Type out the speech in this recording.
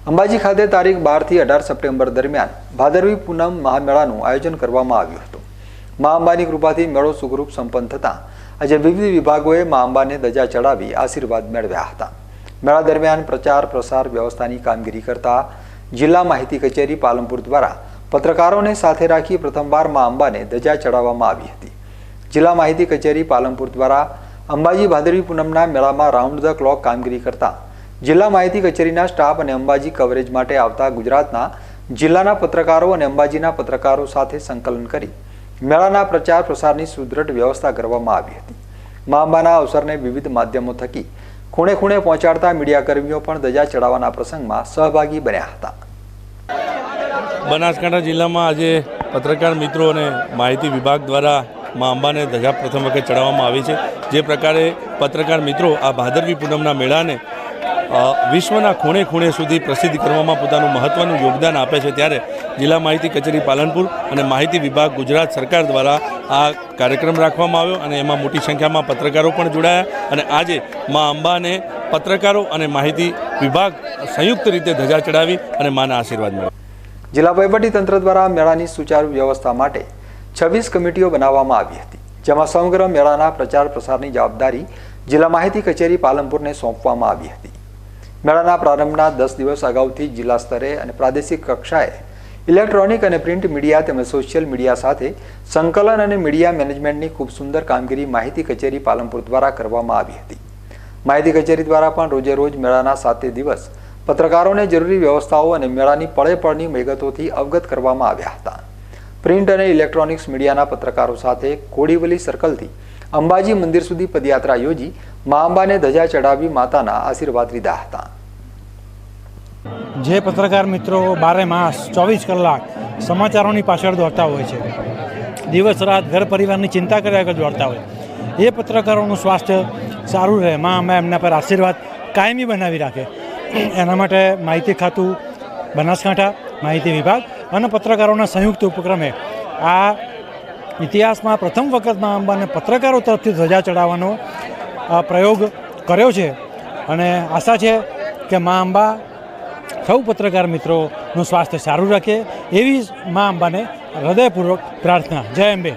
અંબાજી ખાતે તારીખ બારથી અઢાર સપ્ટેમ્બર દરમિયાન ભાદરવી પૂનમ મહામેળાનું આયોજન કરવામાં આવ્યું હતું. મા અંબાની કૃપાથી મેળો સુખરૂપ સંપન્ન થતાં આજે વિવિધ વિભાગોએ મા અંબાને ધજા ચડાવી આશીર્વાદ મેળવ્યા હતા. મેળા દરમિયાન પ્રચાર, પ્રસાર વ્યવસ્થાની કામગીરી કરતા જિલ્લા માહિતી કચેરી પાલનપુર દ્વારા પત્રકારોને સાથે રાખી પ્રથમવાર મા અંબાને ધજા ચડાવવામાં આવી હતી. જિલ્લા માહિતી કચેરી પાલનપુર દ્વારા અંબાજી ભાદરવી પૂનમના મેળામાં રાઉન્ડ ધ ક્લોક કામગીરી કરતા જિલ્લા માહિતી કચેરીના સ્ટાફ અને અંબાજી કવરેજ માટે આવતા ગુજરાતના જિલ્લાના પત્રકારો અને અંબાજીના પત્રકારો સાથે સંકલન કરી મેળાના પ્રચાર પ્રસારની સુદૃઢ વ્યવસ્થા કરવામાં આવી હતી. મા અંબાના અવસરને વિવિધ માધ્યમો થકી ખૂણે ખૂણે પહોંચાડતા મીડિયાકર્મીઓ પણ ધજા ચડાવવાના પ્રસંગમાં સહભાગી બન્યા હતા. બનાસકાંઠા જિલ્લામાં આજે પત્રકાર મિત્રો અને માહિતી વિભાગ દ્વારા મા અંબાને ધજા પ્રથમ વખત ચડાવવામાં આવી છે. જે પ્રકારે પત્રકાર મિત્રો આ ભાદરવી પૂનમના મેળાને વિશ્વના ખૂણે ખૂણે સુધી પ્રસિદ્ધ કરવામાં પોતાનું મહત્ત્વનું યોગદાન આપે છે ત્યારે જિલ્લા માહિતી કચેરી પાલનપુર અને માહિતી વિભાગ ગુજરાત સરકાર દ્વારા આ કાર્યક્રમ રાખવામાં આવ્યો અને એમાં મોટી સંખ્યામાં પત્રકારો પણ જોડાયા અને આજે મા અંબાને પત્રકારો અને માહિતી વિભાગ સંયુક્ત રીતે ધજા ચડાવી અને માના આશીર્વાદ મેળવ્યા જિલ્લા તંત્ર દ્વારા મેળાની સુચારુ વ્યવસ્થા માટે છવ્વીસ કમિટીઓ બનાવવામાં આવી હતી, જેમાં સમગ્ર મેળાના પ્રચાર પ્રસારની જવાબદારી જિલ્લા માહિતી કચેરી પાલનપુરને સોંપવામાં આવી હતી. મેળાના પ્રારંભના દસ દિવસ અગાઉથી જિલ્લા સ્તરે અને પ્રાદેશિક કક્ષાએ ઇલેક્ટ્રોનિક અને પ્રિન્ટ મીડિયા તેમજ સોશિયલ મીડિયા સાથે સંકલન અને મીડિયા મેનેજમેન્ટની ખૂબ સુંદર કામગીરી માહિતી કચેરી પાલનપુર દ્વારા કરવામાં આવી હતી. માહિતી કચેરી દ્વારા પણ રોજે રોજ મેળાના સાતે દિવસ પત્રકારોને જરૂરી વ્યવસ્થાઓ અને મેળાની પળે પળની વિગતોથી અવગત કરવામાં આવ્યા હતા. પ્રિન્ટ અને ઇલેક્ટ્રોનિક્સ મીડિયાના પત્રકારો સાથે કોડીવલી સર્કલથી અંબાજી મંદિર સુધી પદયાત્રા યોજી મા અંબાને ધજા ચડાવી માતાના આશીર્વાદ લીધા હતા. જે પત્રકાર મિત્રો બારે માસ, ચોવીસ કલાક સમાચારોની પાછળ દોડતા હોય છે, દિવસ રાત ઘર પરિવારની ચિંતા કર્યા વગર દોડતા હોય, એ પત્રકારોનું સ્વાસ્થ્ય સારું રહે. મા અમે એમના પર આશીર્વાદ કાયમી બનાવી રાખે. એના માટે માહિતી ખાતું, બનાસકાંઠા માહિતી વિભાગ અને પત્રકારોના સંયુક્ત ઉપક્રમે આ ઇતિહાસમાં પ્રથમ વખત મા અંબાને પત્રકારો તરફથી ધજા ચડાવવાનો પ્રયોગ કર્યો છે. અને આશા છે કે મા અંબા સૌ પત્રકાર મિત્રોનું સ્વાસ્થ્ય સારું રાખે એવી મા અંબાને હૃદયપૂર્વક પ્રાર્થના. જય અંબે.